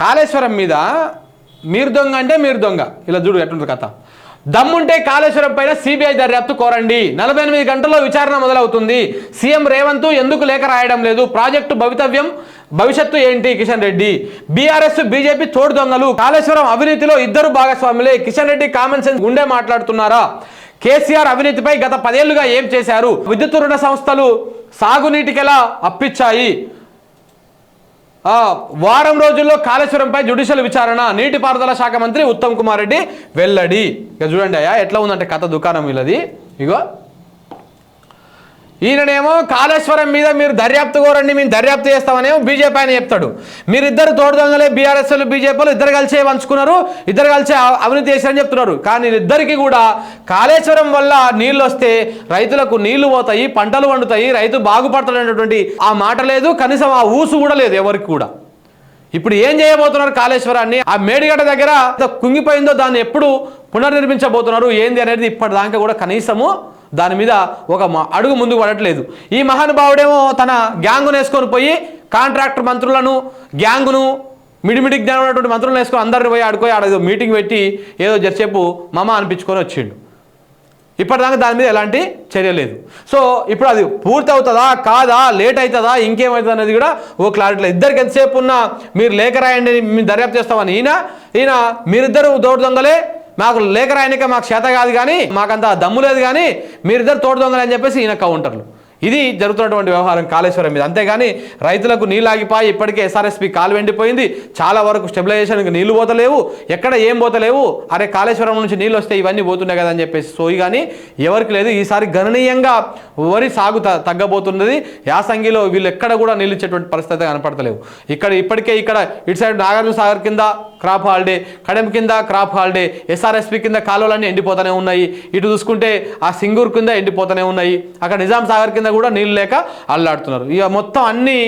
కాళేశ్వరం మీద మీరు దొంగ అంటే మీరు దొంగ. ఇలా చూడు ఎట్లుంటుంది కథ. దమ్ముంటే కాళేశ్వరం పైన సిబిఐ దర్యాప్తు కోరండి. నలభై ఎనిమిది గంటల్లో విచారణ మొదలవుతుంది. సీఎం రేవంత్ ఎందుకు లేఖ రాయడం లేదు? ప్రాజెక్టు భవితవ్యం భవిష్యత్తు ఏంటి కిషన్ రెడ్డి? బీఆర్ఎస్ బీజేపీ తోడు దొంగలు. కాళేశ్వరం అవినీతిలో ఇద్దరు భాగస్వాములే. కిషన్ రెడ్డి కామన్ సెన్స్ గుండె మాట్లాడుతున్నారా? కేసీఆర్ అవినీతిపై గత పదేళ్ళుగా ఏం చేశారు? విద్యుత్ రుణ సంస్థలు సాగునీటికెలా అప్పిచ్చాయి? వారం రోజుల్లో కాళేశ్వరంపై జ్యుడిషియల్ విచారణ. నీటిపారుదల శాఖ మంత్రి ఉత్తమ్ కుమార్ రెడ్డి వెల్లడి. ఇక చూడండి అయ్యా ఎట్లా ఉందంటే కథ దుకాణం వీళ్ళది. ఇగో. ఈయననేమో కాళేశ్వరం మీద మీరు దర్యాప్తు కోరండి మేము దర్యాప్తు చేస్తామనేమో బీజేపీ ఆయన చెప్తాడు. మీరిద్దరు తోడు దొంగలే బీఆర్ఎస్ఎల్ బీజేపీలు ఇద్దరు కలిసే పంచుకున్నారు ఇద్దరు కలిసే అవినీతి చేశారని చెప్తున్నారు. కానీ ఇద్దరికి కూడా కాళేశ్వరం వల్ల నీళ్ళు వస్తే రైతులకు నీళ్ళు పోతాయి పంటలు వండుతాయి రైతు బాగుపడతాడనేటువంటి ఆ మాట లేదు కనీసం ఆ ఊసు కూడా లేదు ఎవరికి కూడా. ఇప్పుడు ఏం చేయబోతున్నారు కాళేశ్వరాన్ని? ఆ మేడిగడ్డ దగ్గర కుంగిపోయిందో దాన్ని ఎప్పుడు పునర్నిర్మించబోతున్నారు ఏంది అనేది ఇప్పటిదాకా కూడా కనీసము దాని మీద ఒక మ- అడుగు ముందుకు పడట్లేదు. ఈ మహానుభావుడేమో తన గ్యాంగును వేసుకొని పోయి కాంట్రాక్టర్ మంత్రులను గ్యాంగును మిడిమిడి జ్ఞానం ఉన్నటువంటి మంత్రులను వేసుకొని అందరిని పోయి ఆడుకోయి ఆడ మీటింగ్ పెట్టి ఏదో జరిసేపు మమ అనిపించుకొని వచ్చిండు. ఇప్పటిదాకా దాని మీద ఎలాంటి చర్య లేదు. సో ఇప్పుడు అది పూర్తి అవుతుందా కాదా లేట్ అవుతుందా ఇంకేమవుతుంది అనేది కూడా ఓ క్లారిటీ లేదు. ఇద్దరికి ఎంతసేపు ఉన్నా మీరు లేఖ రాయండి మేము దర్యాప్తు చేస్తామని ఈయన ఈయన మీరిద్దరు దోడు దొంగలే మాకు లేఖ రాయనిక మాకు చేత కాదు కానీ మాకంత దమ్ము లేదు కానీ మీరిద్దరు తోడు దొంగలే అని చెప్పేసి ఈయన కౌంటర్లు. ఇది జరుగుతున్నటువంటి వ్యవహారం కాళేశ్వరం మీద. అంతేగాని రైతులకు నీళ్ళు ఆగిపోయి ఇప్పటికే ఎస్ఆర్ఎస్పి కాలు వెండిపోయింది. చాలా వరకు స్టెబిలైజేషన్కి నీళ్ళు పోతలేవు. ఎక్కడ ఏం పోతలేవు? అరే కాళేశ్వరం నుంచి నీళ్ళు వస్తే ఇవన్నీ పోతున్నాయి కదా అని చెప్పేసి సోయి కానీ ఎవరికి లేదు. ఈసారి గణనీయంగా వరి సాగు త- తగ్గబోతున్నది. యాసంగిలో వీళ్ళు ఎక్కడ కూడా నీళ్ళు ఇచ్చేటువంటి పరిస్థితి కనపడతలేవు. ఇక్కడ ఇప్పటికే ఇక్కడ ఇటు సైడ్ నాగార్జున సాగర్ కింద క్రాప్ హాలిడే కడెం కింద క్రాప్ హాలిడే ఎస్ఆర్ఎస్పి కింద కాలువలన్నీ ఎండిపోతూనే ఉన్నాయి. ఇటు చూసుకుంటే ఆ సింగూర్ కింద ఎండిపోతూనే ఉన్నాయి. అక్కడ నిజాం సాగర్ కింద కూడా నీళ్ళు లేక అల్లాడుతున్నారు. ఇక మొత్తం అన్నీ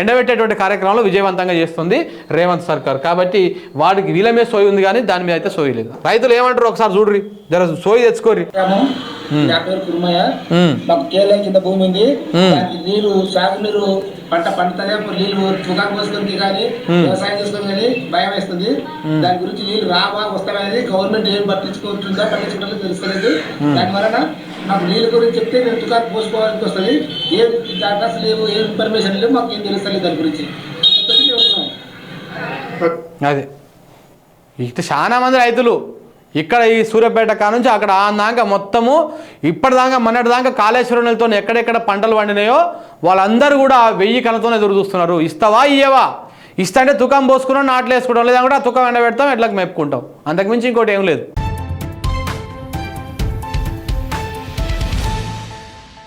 ఎండబెట్టేటువంటి కార్యక్రమాలు విజయవంతంగా చేస్తుంది రేవంత్ సర్కార్. కాబట్టి వాడికి వీళ్ళ మీద సోయి ఉంది కానీ దాని మీద అయితే సోయి లేదు. రైతులు ఏమంటారు ఒకసారి చూడ్రి. జర సోయి. మాకు కింద భూమి ఉంది. దానికి నీరు సాగునీరు పంట తుకాకు కానీ వ్యవసాయం కానీ భయం వేస్తుంది. దాని గురించి నీళ్ళు రావా వస్తాయనేది గవర్నమెంట్ ఏం పట్టించుకుంటుందా పట్టించుకుంటుందో తెలుస్తలేదు. దాని వలన నాకు నీళ్ళ గురించి చెప్తే నేను తుకాకు పోసుకోవాల్సి వస్తుంది. ఏం డాటాస్ లేవు ఏం ఇన్ఫర్మేషన్ లేవు మాకు ఏం తెలుస్తలేదు దాని గురించి. ఒకటి మేము అది. ఇటు చాలా మంది రైతులు ఇక్కడ ఈ సూర్యాపేట కానుంచి అక్కడ ఆ మొత్తము ఇప్పటిదాకా మొన్నటిదాకా దాకా ఎక్కడెక్కడ పంటలు పండినాయో వాళ్ళందరూ కూడా వెయ్యి కళ్ళతోనే ఎదురు చూస్తున్నారు. ఇస్తావా ఇయ్యవా? ఇస్తా అంటే తుకం పోసుకున్నాం నాట్లు వేసుకుంటాం లేదా కూడా తుకం ఎండబెడతాం ఎట్లా మెప్పుకుంటాం అంతకుమించి ఇంకోటి ఏం లేదు.